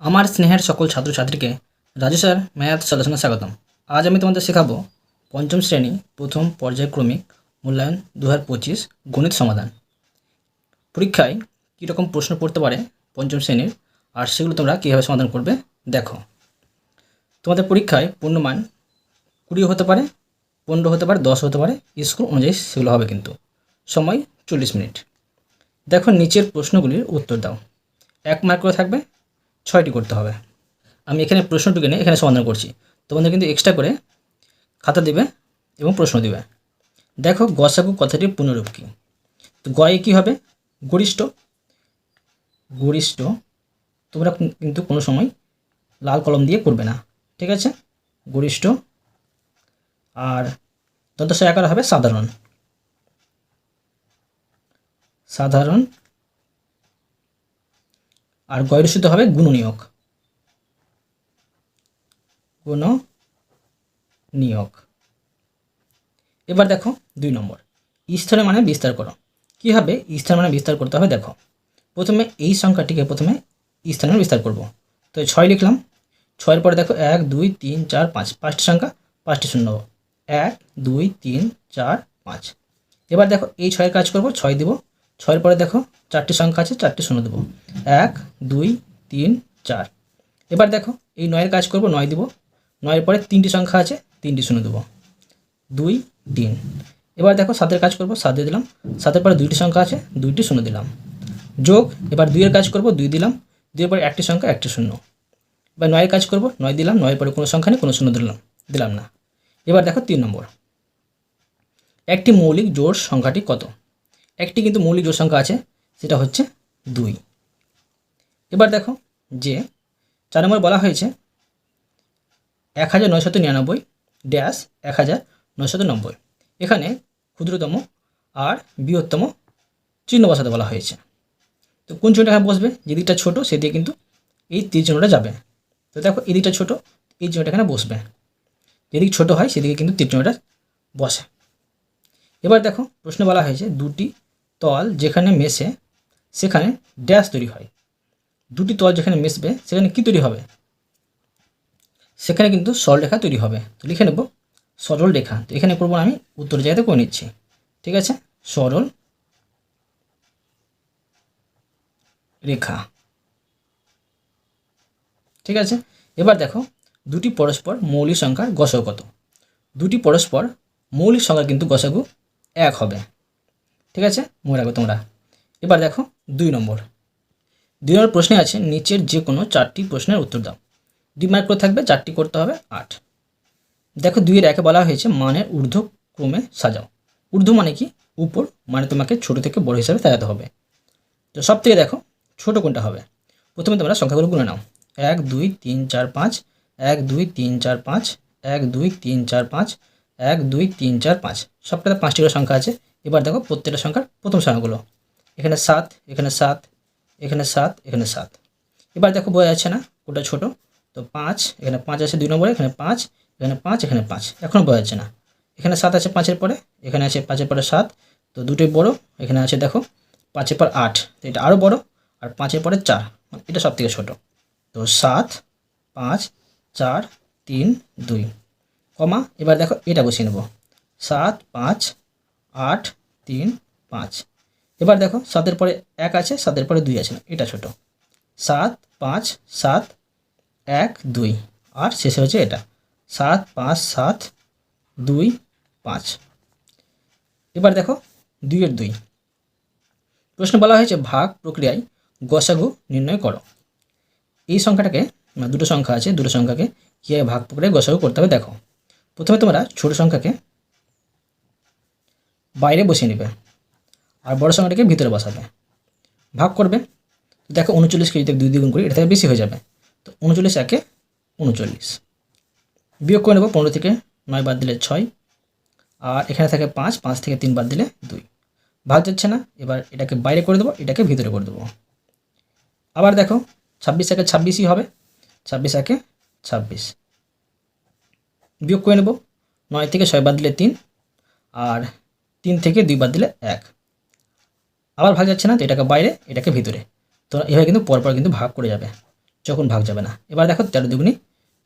আমার স্নেহের সকল ছাত্রছাত্রীকে রাজু স্যার ম্যাথ সলিউশনে স্বাগতম। আজ আমি তোমাদের শেখাবো পঞ্চম শ্রেণি প্রথম পর্যায়ক্রমিক মূল্যায়ন দু পঁচিশ গণিত সমাধান। পরীক্ষায় কীরকম প্রশ্ন পড়তে পারে পঞ্চম শ্রেণির, আর সেগুলো তোমরা কীভাবে সমাধান করবে দেখো। তোমাদের পরীক্ষায় পূর্ণমান কুড়িও হতে পারে, পনেরো হতে পারে, দশ হতে পারে স্কুল অনুযায়ী সেগুলো হবে কিন্তু। সময় চল্লিশ মিনিট। দেখো নিচের প্রশ্নগুলির উত্তর দাও। এক মার্ক করে থাকবে ছয়টি করতে হবে। আমি এখানে প্রশ্নটুকু নিয়ে এখানে সমাধান করছি। তোমাদের কিন্তু এক্সট্রা করে খাতা দিবে এবং প্রশ্ন দিবে। দেখো গসাগু কথাটির পুনরূপ কী? তো গয়ে কী হবে? গরিষ্ঠ। গরিষ্ঠ তোমরা কিন্তু কোনো সময় লাল কলম দিয়ে করবে না। ঠিক আছে? গরিষ্ঠ আর দন্তস্ব আকার হবে সাধারণ। সাধারণ আর গয়রসিত হবে গুণনীয়ক। গুণ নিয়োগ এবার দেখো দুই নম্বর। স্থলের মানে বিস্তার করো। কীভাবে স্থান মানে বিস্তার করতে হবে, দেখো। প্রথমে এই সংখ্যাটিকে প্রথমে স্থানের বিস্তার করব। তো ছয় লিখলাম। ছয়ের পরে দেখো এক, দুই, তিন, চার, পাঁচ। পাঁচটি সংখ্যা, পাঁচটি শূন্য। এক, দুই, তিন, চার, পাঁচ। এবার দেখো এই ছয়ের কাজ করব, ছয় দিব। ছয়ের পরে দেখো চারটি সংখ্যা আছে, চারটি শূন্য দেবো। এক, দুই, তিন, চার। এবার দেখো এই নয়ের কাজ করব, নয় দিব। নয়ের পরে তিনটি সংখ্যা আছে, তিনটি শূন্য দেবো। দুই, তিন। এবার দেখো সাতের কাজ করব, সাত দিয়ে দিলাম। সাতের পরে দুইটি সংখ্যা আছে, দুইটি শূন্য দিলাম। যোগ, এবার দুইয়ের কাজ করব, দুই দিলাম। দুইয়ের পরে একটি সংখ্যা, একটি শূন্য। এবার নয়ের কাজ করব, নয় দিলাম, নয়ের পরে কোনো সংখ্যা নেই, কোনো শূন্য দিলাম দিলাম না। এবার দেখো তিন নম্বর। একটি মৌলিক জোড় সংখ্যাটি কত? একটি কিন্তু মৌলিক জোড় সংখ্যা আছে, সেটা হচ্ছে দুই। এবার দেখো যে চার নম্বর বলা হয়েছে এক হাজার নয়শত নিরানব্বই ড্যাশ এক হাজার নয়শত নব্বই। এখানে ক্ষুদ্রতম আর বৃহত্তম চিহ্ন বসাতে বলা হয়েছে। তো কোন চিহ্নটা এখানে বসবে? যে দিকটা ছোটো সেদিকে কিন্তু এই তীর চিহ্নটা যাবে। তো দেখো এই দিকটা ছোটো, এই চিহ্নটা এখানে বসবে। যেদিকে ছোটো হয়, সেদিকে কিন্তু তীর চিহ্নটা বসে। এবার দেখো প্রশ্ন বলা হয়েছে দুটি তল যেখানে মেশে, সেখানে ড্যাশ তৈরি হয়। দুটি তল যেখানে মিশবে, সেখানে কি তৈরি হবে? সেখানে কিন্তু সরলরেখা তৈরি হবে। তো লিখে নেব, সরল রেখা। তো এখানে করব আমি উত্তর জায়গাতে করে নিচ্ছি। ঠিক আছে? সরল রেখা। ঠিক আছে? এবার দেখো, দুটি পরস্পর মৌলিক সংখ্যার গসাগু কত? দুটি পরস্পর মৌলিক সংখ্যা কিন্তু গসাগু এক হবে। ঠিক আছে? মনে রাখো তোমরা। এবার দেখো, দুই নম্বর। দুই নম্বর প্রশ্নে আছে, নিচের যে কোনো চারটি প্রশ্নের উত্তর দাও। দুই মার্ক করে থাকবে, চারটি করতে হবে, আট। দেখো, দুইয়ের একে বলা হয়েছে, মানের ঊর্ধ্ব ক্রমে সাজাও। ঊর্ধ্ব মানে কি? উপর মানে তোমাকে ছোট থেকে বড় হিসাবে সাজাতে হবে। তো সব থেকে দেখো, ছোট কোনটা হবে? প্রথমে তোমরা সংখ্যাগুলো গুনে নাও। এক, দুই, তিন, চার, পাঁচ। এক, দুই, তিন, চার, পাঁচ। এক, দুই, তিন, চার, পাঁচ। এক, দুই, তিন, চার, পাঁচ। সবটাতে পাঁচটি করে সংখ্যা আছে। এবার দেখো প্রত্যেকটা সংখ্যার প্রথম সংখ্যাগুলো। এখানে সাত এখানে সাত এখানে সাত এখানে সাত। এবার দেখো বোঝা যাচ্ছে না, কোনটা ছোট? তো পাঁচ, এখানে পাঁচ আছে দুই নম্বরে, এখানে পাঁচ এখানে পাঁচ এখানে পাঁচ। এখনও বোঝা যাচ্ছে না। এখানে সাত আছে পাঁচের পরে, এখানে আছে পাঁচের পরে সাত, তো দুটোই বড়, এখানে আছে দেখো পাঁচের পর আট, তো এটা আরও বড়, আর পাঁচের পরে চার মানে এটা সব থেকে ছোটো। তো সাত, পাঁচ, চার, তিন, দুই, কমা, এবার দেখো এটা বসিয়ে নেব। সাত, পাঁচ আট, তিন, পাঁচ। এবার দেখো, সাতের পরে এক আছে, সাতের পরে দুই আছে না, এটা ছোট। সাত, পাঁচ, সাত, এক, দুই। আর শেষে হচ্ছে এটা। সাত, পাঁচ, সাত, দুই, পাঁচ। এবার দেখো, দুইয়ের দুই। প্রশ্ন বলা হয়েছে, ভাগ প্রক্রিয়ায় গসাগু নির্ণয় করো। এই সংখ্যাটাকে মানে দুটো সংখ্যা আছে, দুটো সংখ্যাকে কীভাবে ভাগ প্রক্রিয়ায় গসাগু করতে হবে, দেখো। প্রথমে তোমরা ছোট সংখ্যাকে বাইরে বসিয়ে নেবে আর বড় সংখ্যাটাকে ভিতরে বসাবে। ভাগ করবে। দেখো উনচল্লিশকে যদি দুই দ্বিগুণ করি এটা থেকে বেশি হয়ে যাবে। তো উনচল্লিশ একে উনচল্লিশ। বিয়োগ করে নেব পনেরো থেকে নয় বাদ দিলে ছয় আর এখানে থাকে পাঁচ পাঁচ থেকে তিন বাদ দিলে দুই। ভাগ যাচ্ছে না, এবার এটাকে বাইরে করে দেবো, এটাকে ভিতরে করে দেবো। আবার দেখো ছাব্বিশ একে ছাব্বিশই হবে, ছাব্বিশ একে ছাব্বিশ। বিয়োগ করে নেব নয় থেকে ছয় বাদ দিলে তিন আর তিন থেকে দুই বাদ দিলে এক। আবার ভাগ যাচ্ছে না, তো এটাকে বাইরে, এটাকে ভিতরে। তো এভাবে কিন্তু পরপর কিন্তু ভাগ করে যাবে, যখন ভাগ যাবে না। এবার দেখো তেরো দুগুনি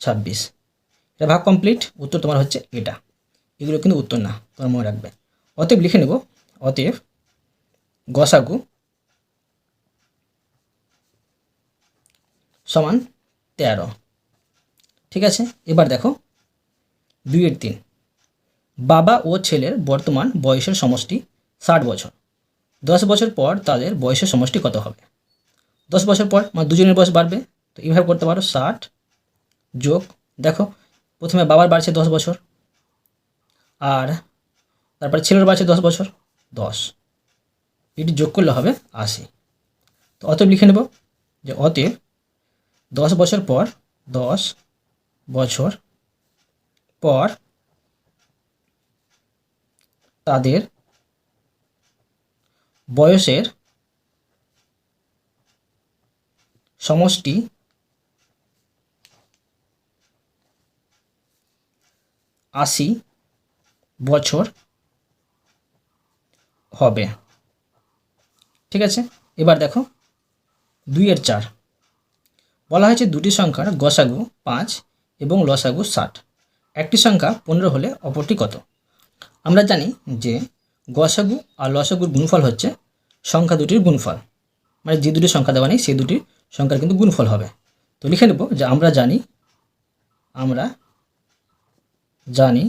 ছাব্বিশ। এটা ভাগ কমপ্লিট উত্তর তোমার হচ্ছে এটা। এগুলো কিন্তু উত্তর না, তোমার মনে রাখবে। অতএব লিখে নেব, অতএব গসাগু সমান তেরো। ঠিক আছে? এবার দেখো দুইয়ের তিন। বাবা ও ছেলের বর্তমান বয়সের সমষ্টি ষাট বছর। দশ বছর পর তাদের বয়সের সমষ্টি কত হবে? দশ বছর পর মানে দুজনের বয়স বাড়বে, তো এইভাবে করতে পারো ষাট যোগ, দেখো, প্রথমে বাবার বাড়ছে দশ বছর, আর তারপরে ছেলের বাড়ছে দশ বছর, দশ। এটি যোগ করলে হবে আশি। তো অতএব লিখে নেব যে অতএব দশ বছর পর, দশ বছর পর তাদের বয়সের সমষ্টি আশি বছর হবে। ঠিক আছে? এবার দেখো, দুইয়ের চার। বলা হয়েছে দুটি সংখ্যার গসাগু পাঁচ এবং লসাগু ষাট। একটি সংখ্যা পনেরো হলে অপরটি কত? আমরা জানি যে গসাগু আর লসাগুর গুণফল হচ্ছে সংখ্যা দুটির গুণফল। মানে যে দুটি সংখ্যা দেওয়া নেই, সেই দুটির সংখ্যার কিন্তু গুণফল হবে। তো লিখে নেব যে আমরা জানি আমরা জানি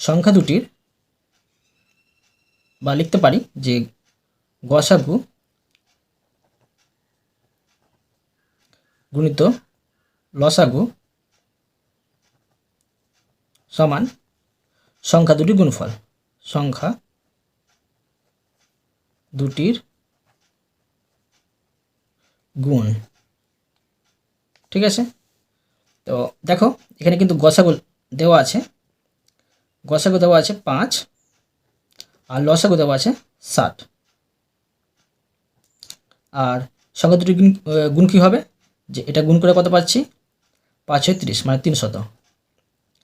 সংখ্যা দুটির, বা লিখতে পারি যে গসাগু গুণিত লসাগু সমান সংখ্যা দুটির গুণফল। সংখ্যা দুটির গুণ। ঠিক আছে? তো দেখো, এখানে কিন্তু গসাগু দেওয়া আছে। গসাগু দেওয়া আছে পাঁচ আর লসাগু দেওয়া আছে ষাট আর সংখ্যা দুটির গুণ গুণ কী হবে? যে এটা গুণ করে কত পাচ্ছি? পাঁচ ছয় তিরিশ মানে তিনশত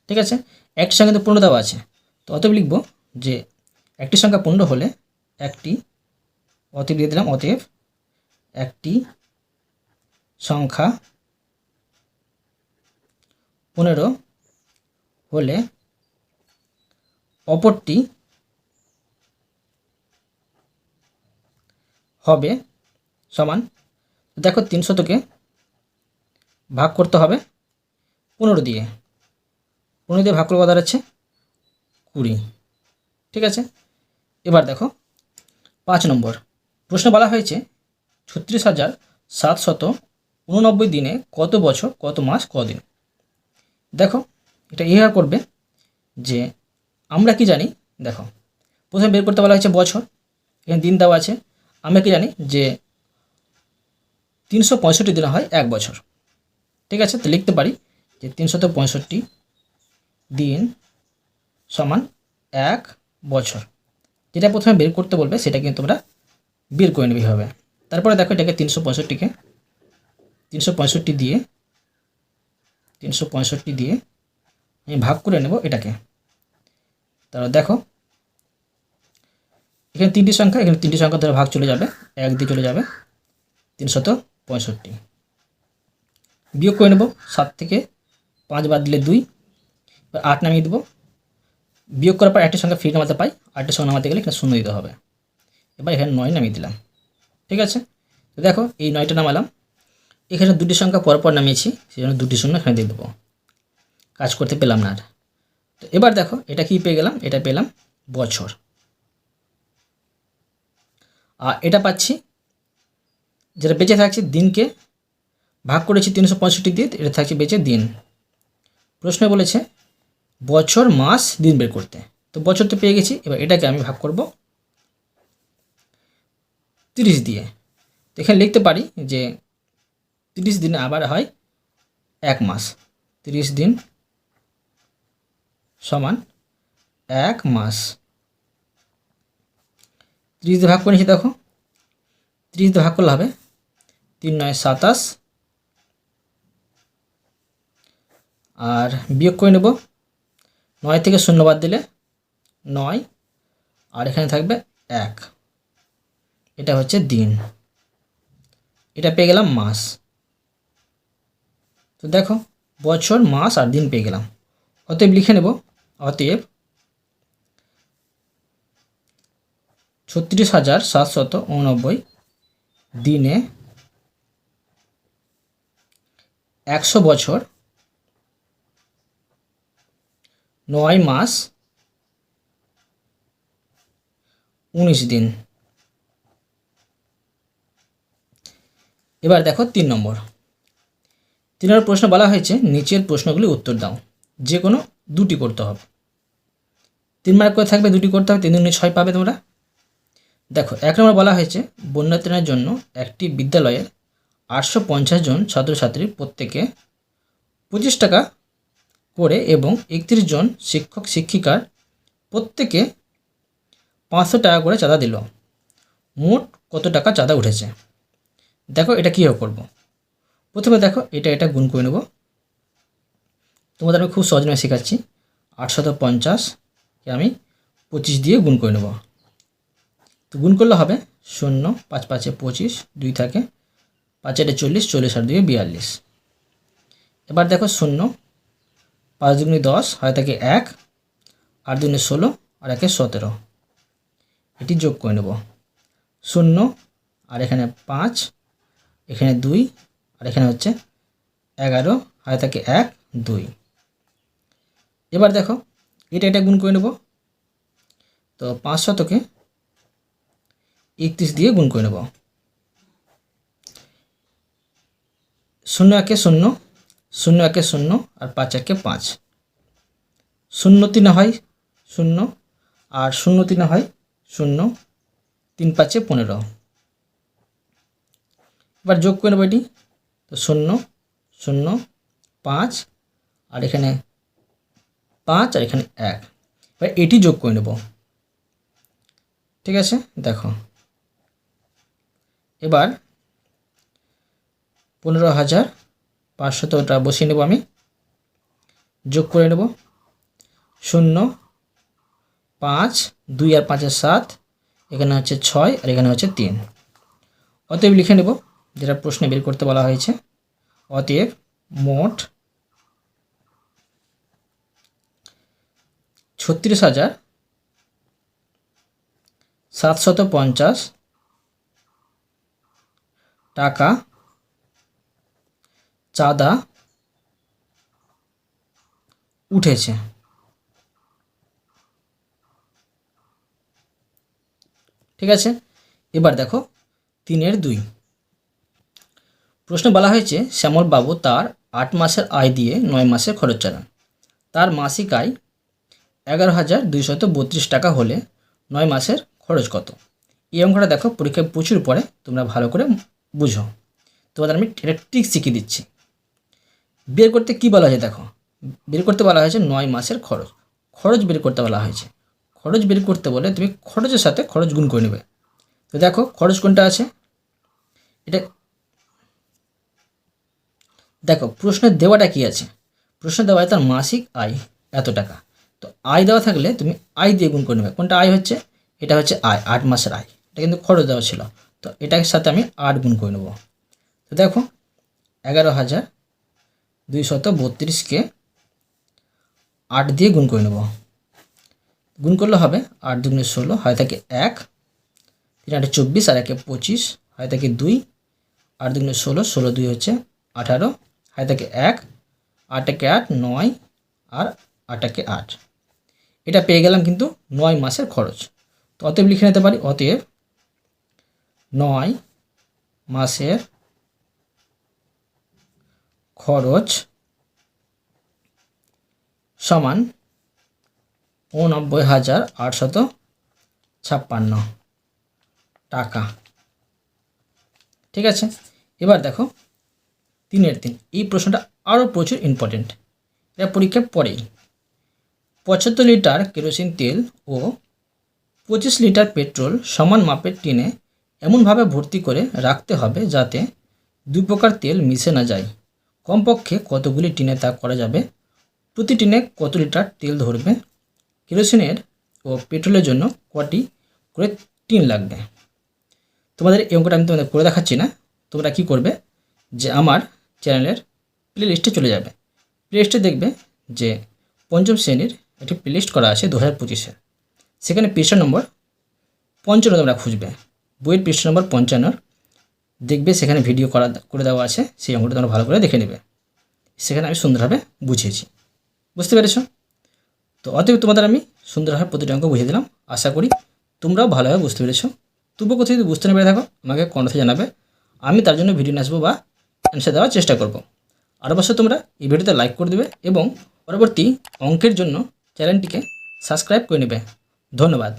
ঠিক আছে? একটি সংখ্যা কিন্তু পনেরো দেওয়া আছে। তো অতএব লিখব যে একটি সংখ্যা পূর্ণ হলে একটি অতএব দিয়ে দিলাম, অতএব একটি সংখ্যা পনেরো হলে অপরটি হবে সমান, দেখো তিনশতকে ভাগ করতে হবে পনেরো দিয়ে। পনেরো দিয়ে ভাগ করে কথা দাঁড়াচ্ছে কুড়ি। ঠিক আছে? এবার দেখো, পাঁচ নম্বর। প্রশ্ন বলা হয়েছে, ছত্রিশ হাজার সাতশত উননব্বই দিনে কত বছর, কত মাস, কদিন? দেখো, এটা এইভাবে করবে যে, আমরা কি জানি, দেখো, প্রথমে বের করতে বলা হয়েছে বছর, এখানে দিন দেওয়া আছে। আমরা কি জানি যে, তিনশো পঁয়ষট্টি দিনে হয় এক বছর। ঠিক আছে? তো লিখতে পারি যে তিনশত পঁয়ষট্টি দিন সমান এক বছর। যেটা প্রথমে বের করতে বলবে, সেটা কিন্তু তোমরা বের করে নেবে হবে তারপরে দেখো এটাকে তিনশো পঁয়ষট্টিকে, তিনশো পঁয়ষট্টি দিয়ে, তিনশো পঁয়ষট্টি দিয়ে আমি ভাগ করে নেব এটাকে। তারপর দেখো, এখানে তিনটি সংখ্যা, এখানে তিনটি সংখ্যা ধরে ভাগ চলে যাবে, এক দিয়ে চলে যাবে, তিনশত পঁয়ষট্টি। বিয়োগ করে নেব, সাত থেকে পাঁচ বাদ দিলে দুই আট নামিয়ে দেবো। বিয়োগ করার পর একটা সংখ্যা ফ্রি নামাতে পাই। আটটা সংখ্যা নামাতে গেলে এখানে শূন্য দিতে হবে। এবার এখানে নয় নামিয়ে দিলাম। ঠিক আছে? তো দেখো, এই নয়টা নামালাম। এখানে দুটি সংখ্যা পরপর নামিয়েছি সেই জন্য দুটি শূন্য এখানে দিয়ে দেবো। কাজ করতে পেলাম না আর। তো এবার দেখো, এটা কি পেয়ে গেলাম? এটা পেলাম বছর। আর এটা পাচ্ছি, যেটা বেঁচে থাকছে দিনকে ভাগ করেছি তিনশো পঁয়ষট্টি দিয়ে, এটা থাকছে বেঁচে দিন। প্রশ্ন বলেছে বছর, মাস, দিন বের করতে। তো বছর তো পেয়ে গেছি, এবার এটাকে আমি ভাগ করব তিরিশ দিয়ে। তো এখানে লিখতে পারি যে তিরিশ দিনে আবার হয় এক মাস। তিরিশ দিন সমান এক মাস। ত্রিশ দিয়ে ভাগ করে দেখো। ত্রিশ দিয়ে ভাগ করলে হবে তিন নয় সাতাশ। আর বিয়োগ করে নেব নয় থেকে শূন্য বাদ দিলে নয়, আর এখানে থাকবে এক। এটা হচ্ছে দিন। এটা পেয়ে গেলাম মাস। তো দেখো, বছর, মাস আর দিন পেয়ে গেলাম। অতএব লিখে নেব, অতএব ছত্রিশ হাজার সাতশত উননব্বই দিনে একশো বছর নয় মাস, উনিশ দিন। এবার দেখো তিন নম্বর। তিন নম্বর প্রশ্ন বলা হয়েছে, নিচের প্রশ্নগুলি উত্তর দাও। যে কোনো দুটি করতে হবে। তিন মার্ক করে থাকবে, দুটি করতে হবে, তিন দিনে ছয় পাবে তোমরা। দেখো, এক নম্বর বলা হয়েছে, বন্যাত্রাণের জন্য একটি বিদ্যালয়ের আটশো পঞ্চাশ জন ছাত্রছাত্রী প্রত্যেকে পঁচিশ টাকা করে এবং একত্রিশ জন শিক্ষক শিক্ষিকার প্রত্যেকে পাঁচশো টাকা করে চাঁদা দিল। মোট কত টাকা চাঁদা উঠেছে? দেখো এটা কীভাবে করব। প্রথমে দেখো এটা এটা গুণ করে নেব। তোমাদের আমি খুব সহজ নয় শেখাচ্ছি। আটশত পঞ্চাশকে আমি পঁচিশ দিয়ে গুণ করে নেব। তো গুণ করলে হবে শূন্য, পাঁচ পাঁচে পঁচিশ, দুই থাকে, পাঁচ আটে চল্লিশ চল্লিশ আর দুই বিয়াল্লিশ। এবার দেখো শূন্য পাঁচ দুগুণে দশ হয় থাকে এক, আট দুগুণে ষোলো, আর একে সতেরো। এটি যোগ করে নেব। শূন্য, আর এখানে পাঁচ, এখানে দুই, আর এখানে হচ্ছে এগারো, হয় থাকে এক, দুই। এবার দেখো, এটা এটা গুণ করে নেব। তো পাঁচ শতকে একত্রিশ দিয়ে গুণ করে নেব। শূন্য একে শূন্য শূন্য একে শূন্য আর পাঁচ একে পাঁচ। শূন্য তিনে হয় শূন্য আর শূন্য তিনে হয় শূন্য, তিন পাঁচে পনেরো। এবার যোগ করে নেব এটি। তো শূন্য শূন্য, পাঁচ আর এখানে পাঁচ আর এখানে এক। এবার এটি যোগ করে নেব। ঠিক আছে? দেখো। এবার পনেরো হাজার পাঁচশোটা বসিয়ে নেব আমি। যোগ করে নেব। শূন্য, পাঁচ, দুই আর পাঁচের সাত, এখানে হচ্ছে ছয় আর এখানে হচ্ছে তিন। অতএব লিখে নেব, যেটা প্রশ্নে বের করতে বলা হয়েছে। অতএব মোট ছত্রিশ হাজার সাতশত পঞ্চাশ টাকা চাঁদা উঠেছে। ঠিক আছে? এবার দেখো, তিনের দুই। প্রশ্ন বলা হয়েছে, শ্যামলবাবু তার আট মাসের আয় দিয়ে নয় মাসের খরচ চালান। তার মাসিক আয় এগারো হাজার দুইশত বত্রিশ টাকা হলে নয় মাসের খরচ কত? এই অঙ্কটা দেখো, পরীক্ষায় প্রচুর পরে তোমরা ভালো করে বুঝো। তোমাদের আমি এটা ঠিক শিখিয়ে দিচ্ছি। বের করতে কি বলা হয়েছে দেখো? বের করতে বলা হয়েছে নয় মাসের খরচ। খরচ বের করতে বলা হয়েছে। খরচ বের করতে বলে তুমি খরচের সাথে খরচ গুণ করে নেবে। তো দেখো, খরচ কোনটা আছে? এটা দেখো প্রশ্নের দেওয়াটা কি আছে? প্রশ্ন দেওয়া তার মাসিক আয় এত টাকা। তো আয় দেওয়া থাকলে তুমি আয় দিয়ে গুণ করে নেবে। কোনটা আয় হচ্ছে? এটা হচ্ছে আয়, আট মাসের আয়। এটা কিন্তু খরচ দেওয়া ছিল। তো এটার সাথে আমি আট গুণ করে নেব। তো দেখো, এগারো হাজার দুইশত বত্রিশকে আট দিয়ে গুণ করে নেব। গুণ করলে হবে আট দুগুণে ষোলো, হয় থাকে এক। তিন আটে চব্বিশ, আর একে পঁচিশ, হয় থাকে দুই। আট দুগুণে ষোলো ষোলো দুই হচ্ছে আঠারো, হয় থাকে এক। আট একে আট, নয়, আর আট একে আট। এটা পেয়ে গেলাম কিন্তু নয় মাসের খরচ। তো অতএব লিখে নিতে পারি, অতএব নয় মাসের খরচ সমান উনব্বই হাজার আটশত ছাপ্পান্ন টাকা। ঠিক আছে? এবার দেখো, তিনের তিন। এই প্রশ্নটা আরও প্রচুর ইম্পর্টেন্ট এটা পরীক্ষা পরেই। পঁচাত্তর লিটার কেরোসিন তেল ও পঁচিশ লিটার পেট্রোল সমান মাপের টিনে এমনভাবে ভর্তি করে রাখতে হবে যাতে দুই প্রকার তেল মিশে না যায়। কমপক্ষে কতগুলি টিনে তা করা যাবে? প্রতি টিনে কত লিটার তেল ধরবে? কেরোসিনের ও পেট্রোলের জন্য কটি করে টিন লাগবে? তোমাদের এই অঙ্কটা আমি তোমাদের করে দেখাচ্ছি না। তোমরা কি করবে? যে আমার চ্যানেলের প্লে লিস্টে চলে যাবে। প্লে লিস্টে দেখবে যে পঞ্চম শ্রেণির একটি প্লে লিস্ট করা আছে দু হাজার পঁচিশে। সেখানে পৃষ্ঠা নম্বর পঞ্চান্ন তোমরা খুঁজবে। বইয়ের পৃষ্ঠা নম্বর পঞ্চান্নর দেখবে সেখানে ভিডিও করা, করে দেওয়া আছে, সেই অঙ্কটা তোমরা ভালো করে দেখে নেবে। সেখানে আমি সুন্দরভাবে বুঝিয়েছি। বুঝতে পেরেছ? তো অতএব তোমাদের আমি সুন্দরভাবে প্রতিটি অঙ্ক বুঝিয়ে দিলাম। আশা করি তোমরাও ভালোভাবে বুঝতে পেরেছ। তবুও কোথাও যদি বুঝতে না পেরে থাকো, আমাকে কণ্ঠে জানাবে। আমি তার জন্য ভিডিও নিয়ে আসব বা অ্যান্সার দেওয়ার চেষ্টা করব। আর অবশ্যই তোমরা এই ভিডিওতে লাইক করে দেবে এবং পরবর্তী অঙ্কের জন্য চ্যানেলটিকে সাবস্ক্রাইব করে নেবে। ধন্যবাদ।